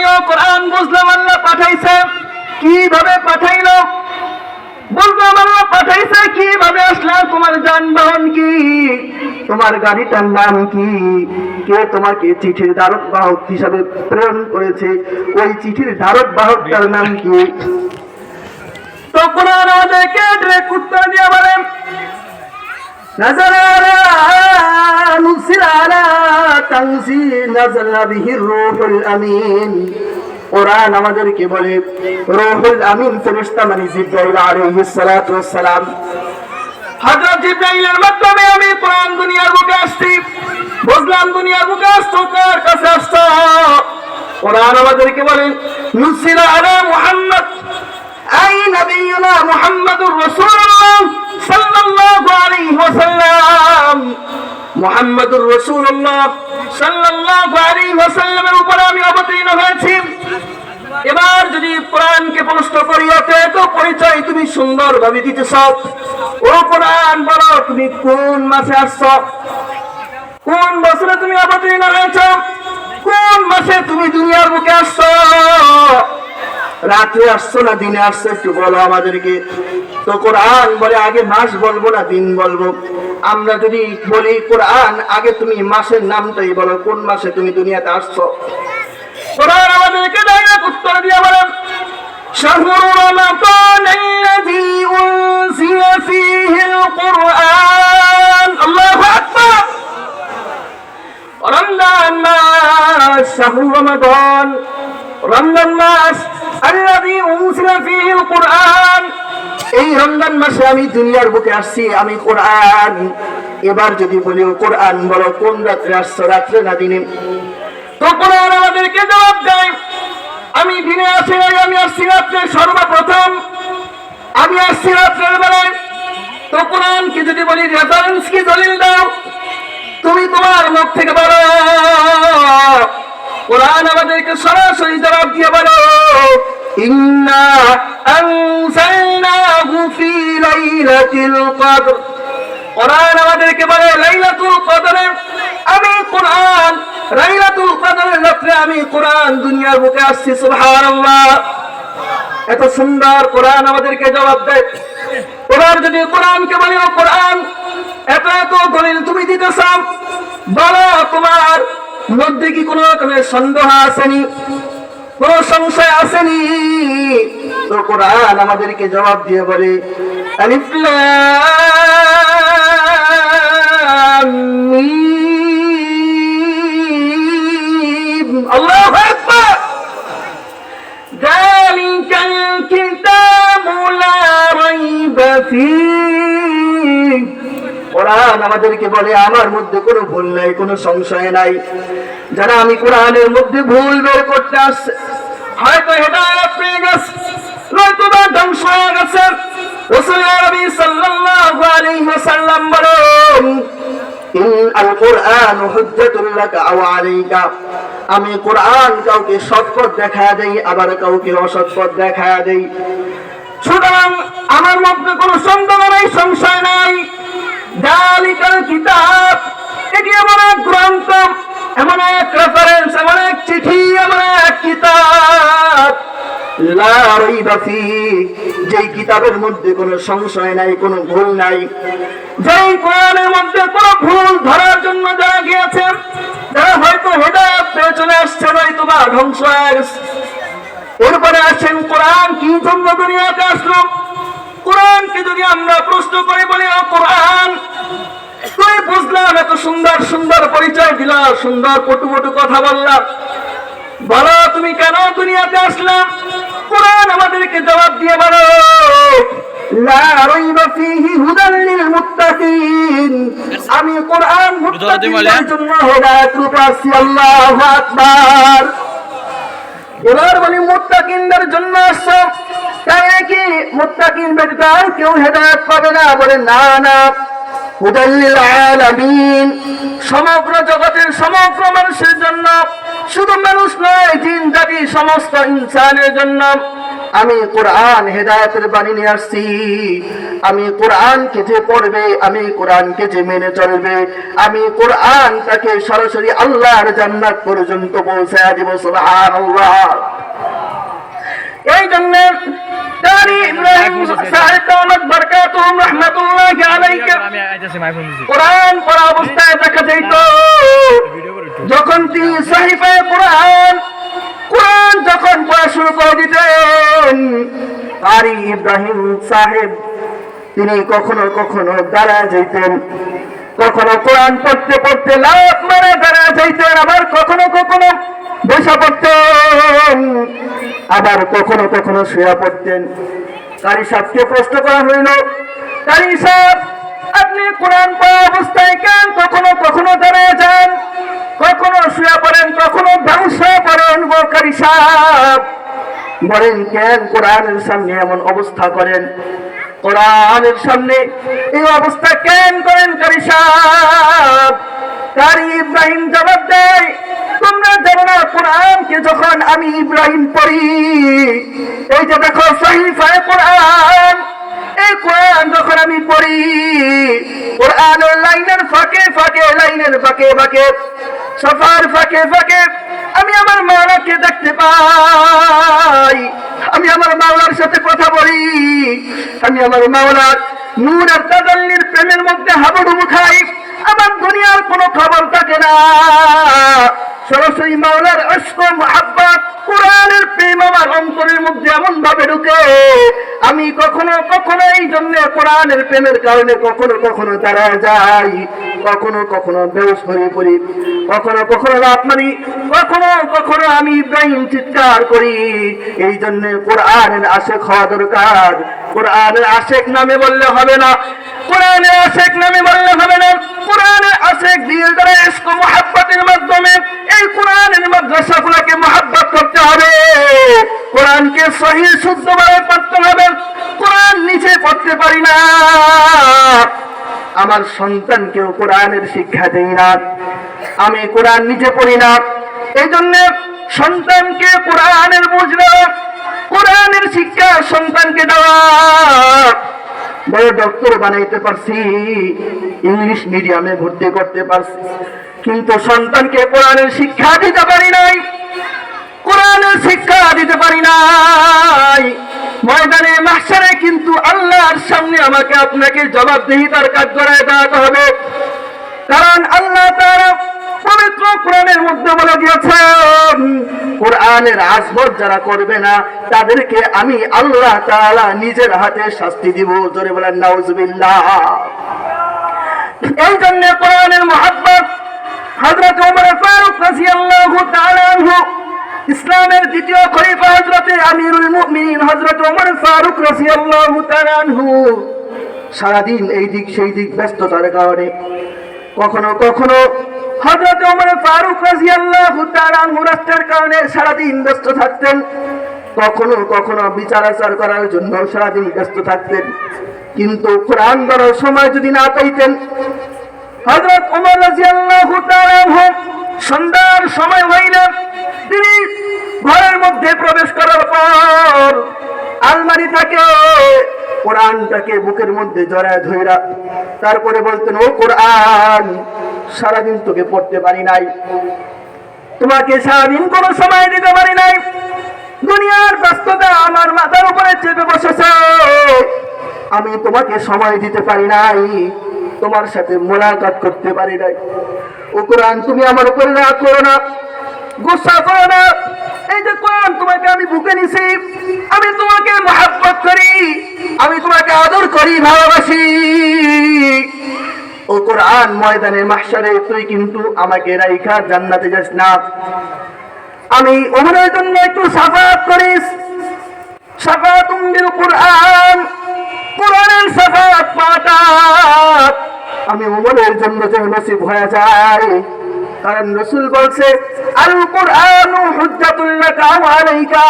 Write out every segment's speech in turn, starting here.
বলি ও কোরআন বুঝলাম আল্লাহ পাঠাইছে, কীভাবে পাঠাইলো? বললাম আল্লাহ পাঠাইছে, কীভাবে আসলাম তোমার যানবাহন কি? তোমার গাড়িটার নাম কি? কে তোমাকে চিঠির ধারক বাহক হিসাবে প্রেরণ করেছে? ওই চিঠির ধারক বাহকটার নাম কি? তো কোরআন আমাদেরকে ডিরেক্ট উত্তর দিয়ে বলেন نزل على نزل على تنزيل نزل به الروح الأمين কোরআন আমাদেরকে বলে রুহুল আমিন ফেরেশতা মানে জিব্রাইল আলাইহিস সালাতু ওয়াস সালাম হযরত জিব্রাইলের মাধ্যমে আমি কোরআন দুনিয়ার বুকে আসছি বুঝলাম দুনিয়ার বুকে আসছো কার কাছে আসছো কোরআন আমাদেরকে বলেন নুসিলা আলা মুহাম্মদ أي نبينا محمد رسول সাল্লাল্লাহু আলাইহি ওয়াসাল্লাম। মুহাম্মাদুর রাসূলুল্লাহ সাল্লাল্লাহু আলাইহি ওয়াসাল্লামের উপর আমি অবতীর্ণ হয়েছি। এবার যদি কোরআনকে প্রশ্ন করি এত পরিচয় তুমি সুন্দরভাবে দিতে চাও। ও কোরআন বলো, তুমি কোন মাসে আসছ? কোন বছরে তুমি অবতীর্ণ হয়েছ? কোন মাসে তুমি দুনিয়ার বুকে আসছ? রাত্রে আসছো না দিনে আসছো একটু বলো আমাদেরকে তো কোরআন বলে আগে মাস বলবো না দিন বলবো আমরা যদি বলি কোরআন আগে তুমি মাসের নামটাই বলো কোন মাসে তুমি দুনিয়াতে আসছো কোরআন আমাদেরকে ডাইরেক্ট উত্তর দিয়ে বলেন شهر رمضان الذي أنزل فيه القرآن الله أكبر رمضان মাস شهر رمضان রমজান মাস আল্লাযী উনসিলা ফীহিল কুরআন। এই রমজান মাসে আমি দুনিয়ার বুকে আসছি, আমি কোরআন। এবার যদি বলি কোরআন, বলো, কোন রাত্রে আসছো, রাত্রে না দিনে? তো কোরআন আমাদেরকে জবাব দেয়, আমি দিনে আসি নাই, আমি আসছি রাত্রে সর্বপ্রথম। আমি আসছি রাত্রের বেলায়। তো কোরআনকে যদি বলি রেফারেন্স কি, দলিল দাও। তুমি তোমার মুখ থেকে বলো কোরআন আমাদেরকে সরাসরি জবাব দিয়ে বলো, ইন্না আনজালনাহু ফি লাইলাতিল কদর। কোরআন আমাদেরকে বলে, লাইলাতুল কদরে আমি কোরআন, লাইলাতুল কদরের রাত্রে আমি কোরআন দুনিয়ার বুকে আসছি, সুবহানাল্লাহ। এত সুন্দর কোরআন আমাদেরকে জবাব দেয়। কোরআন যদি কোরআনকে বলি, ও কোরআন, এত এত দলিল তুমি দিতেছ বলো তোমার মধ্যে কি কোনো রকমের সন্দেহ আসেনি কোন সংশয় আসেনি তো কোরআন আমাদেরকে জবাব দিয়ে বলে আলিফ লাম মিম আল্লাহু আকবার ذلك الكتاب لا ريب فيه কোরআন আমাদেরকে বলে, আমার মধ্যে কোনো ভুল নাই, কোনো সংশয় নাই। যারা আমি কোরআনের মধ্যে ভুল বের করতে আসছে, হয়তো হেদায়ত পেয়ে গেছে, নয়তো বা ধ্বংস হয়ে গেছে। রসুল আরবি সাল্লাল্লাহু আলাইহি ওয়াসাল্লাম বলেন আল কোরআন হুজ্জাতুল লাকা আও আলাইকা। আমি কোরআন কাউকে সৎপথ দেখা দেই, আবার কাউকে অসৎপথ দেখা দেই। সুতরাং আমার মধ্যে কোনো সন্দেহ নাই, সংশয় নাই। দালিকাল কিতাব। এটি এমন এক গ্রন্থ, এমন এক রেফারেন্স এমন এক চিঠি, এমন এক কিতাব। যেই কিতাবের মধ্যে কোনো সংশয় নাই, কোনো ভুল নাই। যেই কোরআনের মধ্যে কোনো ভুল ধরার জন্য যারা গিয়েছে তারা হয়তো হেদায়ত পেয়ে চলে আসছে, নয়তো বা ধ্বংস এরপরে আসেন কোরআন কি জন্য দুনিয়াতে আসলো? কোরআনকে যদি আমরা প্রশ্ন করে বলি বুঝলাম এত সুন্দর সুন্দর পরিচয় দিলাম সুন্দর পটু পটু কথা বললাম বলো তুমি কেন দুনিয়াতে আসলাম কোরআন আমাদেরকে জবাব দিয়ে বলো আমি কোরআন জন্য হেদায়েত রূপে আসছি আল্লাহু আকবার। এবার বলি মুত্তাকিনদের জন্য আসছো? তাই নাকি মুত্তাকিন ব্যতীত কেউ হেদায়েত পাবে না? বলে না না। সমগ্র জগতের সমগ্র মানুষের জন্য, শুধু মানুষ নয়, জিন, জাতি, সমস্ত ইনসানের জন্য আমি কোরআন হেদায়তের বাণী নিয়ে আসছি। আমি কোরআনকে যে পড়বে, আমি কোরআনকে যে মেনে চলবে, আমি কোরআন তাকে সরাসরি আল্লাহর জান্নাত পর্যন্ত পৌঁছায় দিব, সুবহানাল্লাহ। এই জন্য ইব্রাহিম সাহেব বরকাতুহুম রাহমাতুল্লাহি আলাইহি কোরআন পড়া অবস্থায় দেখা যাইত যখন তিনি সাহিফায় কোরআন কোরআন যখন পড়া শুরু করে দিতেন আরি ইব্রাহিম সাহেব তিনি কখনো কখনো দাঁড়া যাইতেন কখনো কোরআন পড়তে পড়তে লাভ মারা দাঁড়া যাইতেন আবার কখনো কখনো বসা পড়তেন আবার কখনো কখনো শুয়ে পড়তেন। কারি সাহেবকে প্রশ্ন করা হইল কারি সাহেব আপনি কোরআন পড়া অবস্থায় কেন কখনো কখনো দাঁড়ায় যান? কখনো শুয়ে পড়েন, কখনো ব্যবসা পড়েন কারি সাহেব। বলেন, কেন কোরআনের সামনে এমন অবস্থা করেন? কোরআনের সামনে এই অবস্থা কেন করেন কারি সাহেব? কারি ইব্রাহিম জবাব দেয় না কোরআনকে যখন আমি ইব্রাহিম পড়ি, এই যে দেখো সহিফায় কোরআন, এই কোরআন যখন আমি পড়ি কোরআনের লাইনের ফাঁকে ফাঁকে, লাইনের ফাঁকে ফাঁকে, সফার ফাঁকে ফাঁকে, আমি আমার মাওলাকে দেখতে পাই, আমি আমার মাওলার সাথে কথা বলি, আমি আমার মাওলার নূর আর তাজাল্লির প্রেমের মধ্যে হাবুডুবু খাই, আমার দুনিয়ার কোনো খবর থাকে না। সরাসরি মাওলার অস্ক মহাব্বত কোরআনের প্রেম আমার অন্তরের মধ্যে এমন ভাবে ঢুকে, আমি কখনো কখনো এই জন্য কোরআনের প্রেমের কারণে কখনো কখনো তারা যাই কখনো কখনো বেউস হয়ে পড়ি, কখনো কখনো রাত মারি, কখনো কখনো আমি ইব্রাহিম চিৎকার করি। এই জন্য কোরআনের আশেক হওয়া দরকার। কোরআনের আশেক নামে বললে হবে না। কোরআনের আশেক নামে বললে হবে না। কোরআনের আশেক দিয়ে দ্বারা ইস্ক মোহাব্বতের মাধ্যমে। এই কোরআনের মাদ্রাসাগুলোকে মোহাব্বত করতে হবে। কোরআনকে সহি, শুদ্ধভাবে পড়তে হবে। কোরআন নিচে পড়তে পারি না। আমার সন্তানকেও কোরআনের শিক্ষা দেই না। আমি কোরআন নিচে পড়ি না। এই জন্য সন্তানকে কোরআনের বুঝলো কোরআনের শিক্ষা সন্তানকে দেওয়া। বড় ডক্টর বানাইতে পারছি। ইংলিশ মিডিয়ামে ভর্তি করতে পারছি। কিন্তু সন্তানকে কোরআনের শিক্ষা দিতে পারি নাই। কোরআনের শিক্ষা দিতে পারি নাই। ময়দানে মাসারে কিন্তু আল্লাহর সামনে আমাকে আপনাকে জবাবদিহিতার কাজ করায় দেওয়াতে হবে। কারণ আল্লাহ তারা পবিত্র কোরআনের মধ্যে বলে দিয়েছেন, কোরআনের আসবত যারা করবে না, তাদেরকে আমি আল্লাহ তাআলা নিজের হাতে শাস্তি দিব। জোরে বলেন, নাউজুবিল্লাহ। এই জন্য কোরআনের মহাব্বত হযরত ওমর ফারুক রাদিয়াল্লাহু তাআলা আনহু ইসলামের দ্বিতীয় খলিফা হযরতে আমিরুল মুমিনিন হযরত ওমর ফারুক রাদিয়াল্লাহু তাআলা আনহু সারাদিন এই দিক সেই দিক ব্যস্ততার কারণে কখনো কখনো হজরত ওমর ফারুক রাদিয়াল্লাহু তাআলা আনহু রাষ্ট্রের কারণে সারাদিন ব্যস্ত থাকতেন। কখনো কখনো বিচার আচার করার জন্য সারাদিন ব্যস্ত থাকতেন। কিন্তু কোরআন ধরার সময় যদি না পাইতেন, হযরত ওমর রাদিয়াল্লাহু তাআলা সন্ধ্যার সময় হইল তিনি ঘরের মধ্যে প্রবেশ করার পর আলমারি থেকে কোরআনটাকে বুকের মধ্যে জড়ায় ধইরা তারপরে বলতেন, ও কোরআন, সারাদিন তোকে পড়তে পারি নাই, তোমাকে সারাদিন কোনো সময় দিতে পারি নাই, দুনিয়ার ব্যস্ততা আমার মাথার উপরে চেপে বসেছে আমি তোমাকে সময় দিতে পারি নাই। তোমার সাথে মোলাকাত করতে পারি নাই। ও কোরআন তুমি আমার উপরে রাগ করো না, গুসা করো না। এই যে কোরআন তোমাকে আমি বুকে নিছি, আমি তোমাকে মহাব্বত করি, আমি তোমাকে আদর করি, ভালোবাসি। ও কোরআন ময়দানে মাহশারে, তুই কিন্তু আমাকে রাইখা জান্নাতে যাস না। আমি ওমরের জন্য একটু সাফাত করিস। সাফাতুম বিল কোরআন। কোরআনের সাফাত পাঠাত আমি ওমরের জন্য যে নসিব হয়ে যায় কারণ রসুল বলছে আল কোরআন হুজ্জাতুল্লাকা ওয়া আলাইকা।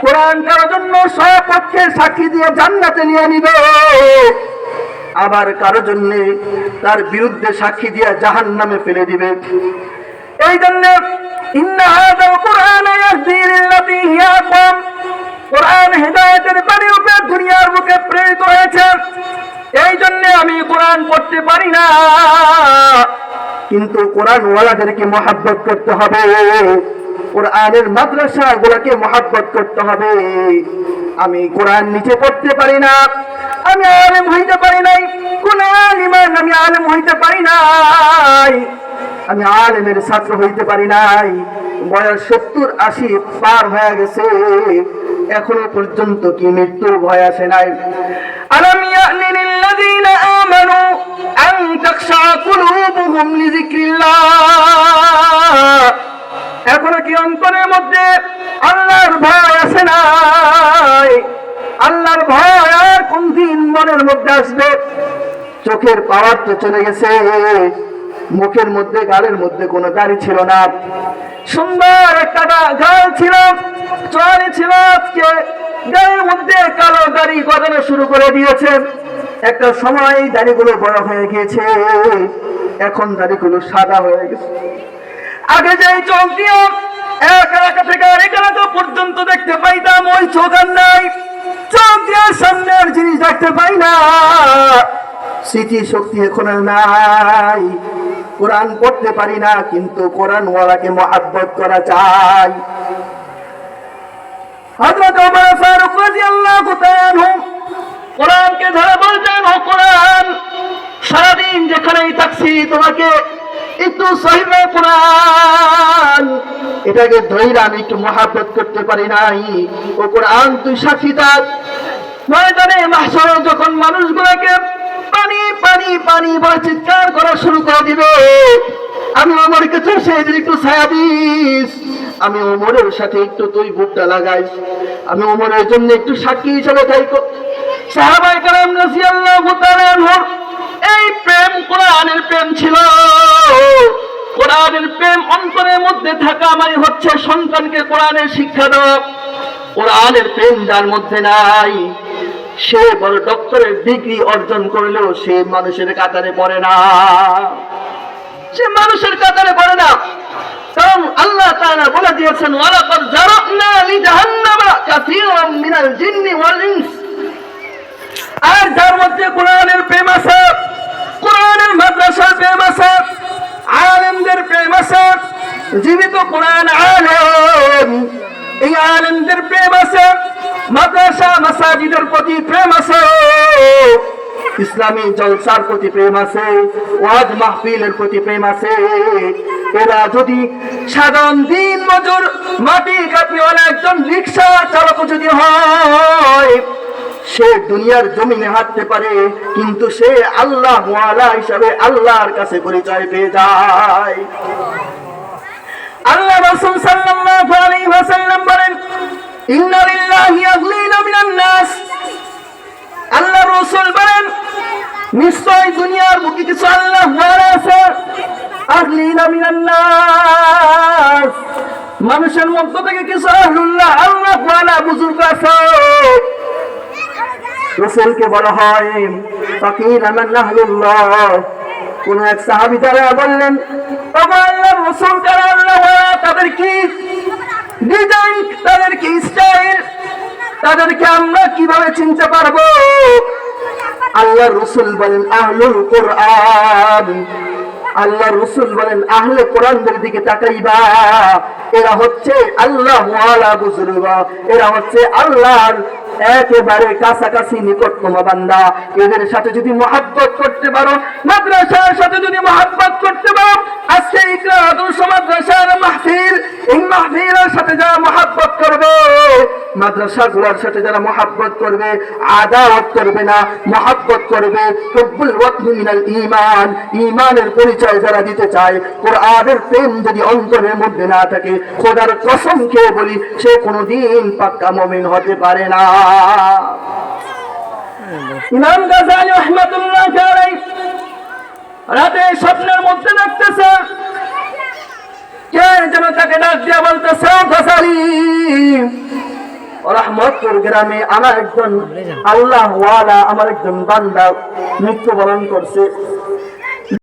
কোরআন কারোর জন্য স্বপক্ষে সাক্ষী দিয়ে জান্নাতে নিয়ে নিবে আবার কারও জন্য তার বিরুদ্ধে সাক্ষী দিয়ে জাহান নামে ফেলে দিবে? এই জন্য, ইন্না হাযাল কোরআন ইয়াহদি লিল্লাতী হিয়া কোরআন হেদায়েতের বাণী রূপে দুনিয়ার বুকে প্রেরিত হয়েছে। এই জন্য আমি কোরআন পড়তে পারি না। কিন্তু কোরআন ওয়ালাদেরকে মহাব্বত করতে হবে। কোরআনের মাদ্রাসা গুলাকে মহাব্বত করতে হবে। আমি কোরআন নিচে পড়তে পারি না। আমি আলেম হইতে পারি নাই। কোন আলিমান আমি আলেম হইতে পারি নাই। আমি আলেমের ছাত্র হইতে পারি নাই। বয়স সত্তর আশি পার হয়ে গেছে। এখনও পর্যন্ত কি মৃত্যুর ভয় আসে নাই। আলম ইয়ানি লিল্লাযীনা আমানু আন তাখশা কুলুবুহুম এখনও কি অন্তরের মধ্যে আল্লাহর ভয় আসে নাই? আল্লাহর ভয় আর কোন দিন মনের মধ্যে আসবে? চোখের পাওয়ার তো চলে গেছে। মুখের মধ্যে, গালের মধ্যে কোনো দাড়ি ছিল না। সুন্দর একটা গাল ছিল চোয়ারি ছিল আজকে। গালের মধ্যে কালো দাড়ি গজানো শুরু করে দিয়েছে। একটা সময় দাড়িগুলো বড় হয়ে গিয়েছে, এখন দাড়িগুলো সাদা হয়ে গেছে। আগে যে চোখ এক এলাকা থেকে আরেক এলাকা পর্যন্ত দেখতে পাইতাম, ওই চোখ নাই। চোখ সামনের জিনিস দেখতে পাই না। স্মৃতি শক্তি এখন নাই। কোরআন পড়তে পারি না, কিন্তু কোরআন ওয়ালাকে মহাব্বত করা চাই। কোরআনকে ধরে সারাদিন যেখানেই থাকছি, তোমাকে একটু এটাকে আমি একটু করতে পারি তুই সাক্ষী যখন মানুষগুলোকে পানি পানি বলে চিৎকার করা শুরু করে দিবে। আমি ওমরকে চষে যদি একটু ছায়া দিস। আমি ওমরের সাথে একটু তুই বুকটা লাগাই। আমি ওমরের জন্য একটু সাক্ষী হিসেবে থাইকো সাহাবাই কালাম রাদিয়াল্লাহু তাআলা এই প্রেম কোরআনের প্রেম ছিল। কোরআনের প্রেম অন্তরের মধ্যে থাকা মানে হচ্ছে সন্তানকে কোরআনের শিক্ষা দেওয়া। কোরআনের প্রেম যার মধ্যে নাই। সে বড় ডক্টরের ডিগ্রি অর্জন করলেও সে মানুষের কাতারে পড়ে না। সে মানুষের কাতারে পড়ে না। কারণ আল্লাহ তাআলা বলে দিয়েছেন লি জাহান্নামা কাসীরাম মিনাল জিন্নি ওয়াল ইনস। আর যার মধ্যে কোরআনের প্রতি প্রেম আছে। ইসলামী জলসার প্রতি প্রেম আছে, ওয়াজ মাহফিলের প্রতি প্রেম আছে। এরা যদি সাধারণ দিন মজুর মাটি কাপিওয়ালা একজন রিক্সা চালক যদি হয়, সে দুনিয়ার জমিনে হাঁটতে পারে, কিন্তু সে আল্লাহ হিসাবে আল্লাহর কাছে পরিচয় পেয়ে যায়। আল্লাহ রাসূল সাল্লাল্লাহু আলাইহি ওয়াসাল্লাম বলেন, ইন্না লিল্লাহি আগলিনা নাস। আল্লাহ রাসূল বলেন, নিশ্চয় দুনিয়ার বুকে কিছু আল্লাহ আছে। মানুষের মধ্য থেকে কিছু আল্লাহ ওয়ালা বুজুর্গ আছে। রসুলকে বলা হয়, ফকির নাহলুল্লাহ কোন এক সাহাবি তারা বললেন আল্লাহ রসুল কারা আল্লাহ তাদের কি ডিজাইন, তাদের কি স্টাইল? তাদেরকে আমরা কীভাবে চিনতে পারব? আল্লাহ রসুল বলেন, আহলুল কোরআন। আল্লাহ রসুল বলেন, আহলে কোরআনদের দিকে তাকাইবা। এরা হচ্ছে আল্লাহ বুজুর্গা। এরা হচ্ছে আল্লাহর একেবারে কাছাকাছি নিকটতম বান্দা। এদের সাথে যদি মহাব্বত করতে পারো, মাদ্রাসার সাথে যদি মহাব্বত করতে পারো, আজকে ইকরা আদর্শ মাদ্রাসার মাহফিল, এই মাহফিলের সাথে যারা মহাব্বত করবে, মাদ্রাসা গুলার সাথে যারা মহাব্বত করবে, আদাওয়াত করবে না, মহাব্বত করবে রব্বুল ওয়াতনি মিনাল ঈমান, ঈমানের পরিচয় যারা দিতে চায়, কোরআনের প্রেম যদি অন্তরের মধ্যে না থাকে, খোদার কসম বলি, সে কোনোদিন পাক্কা মুমিন হতে পারে না। ইমাম গাজালি রহমাতুল্লাহ রাতে স্বপ্নের মধ্যে দেখতেছে কে যেন তাকে ডাক দিয়া বলতেছে, গাজালি, রহমতপুর গ্রামে আমার একজন আল্লাহ আমার একজন বান্দা মৃত্যুবরণ করছে।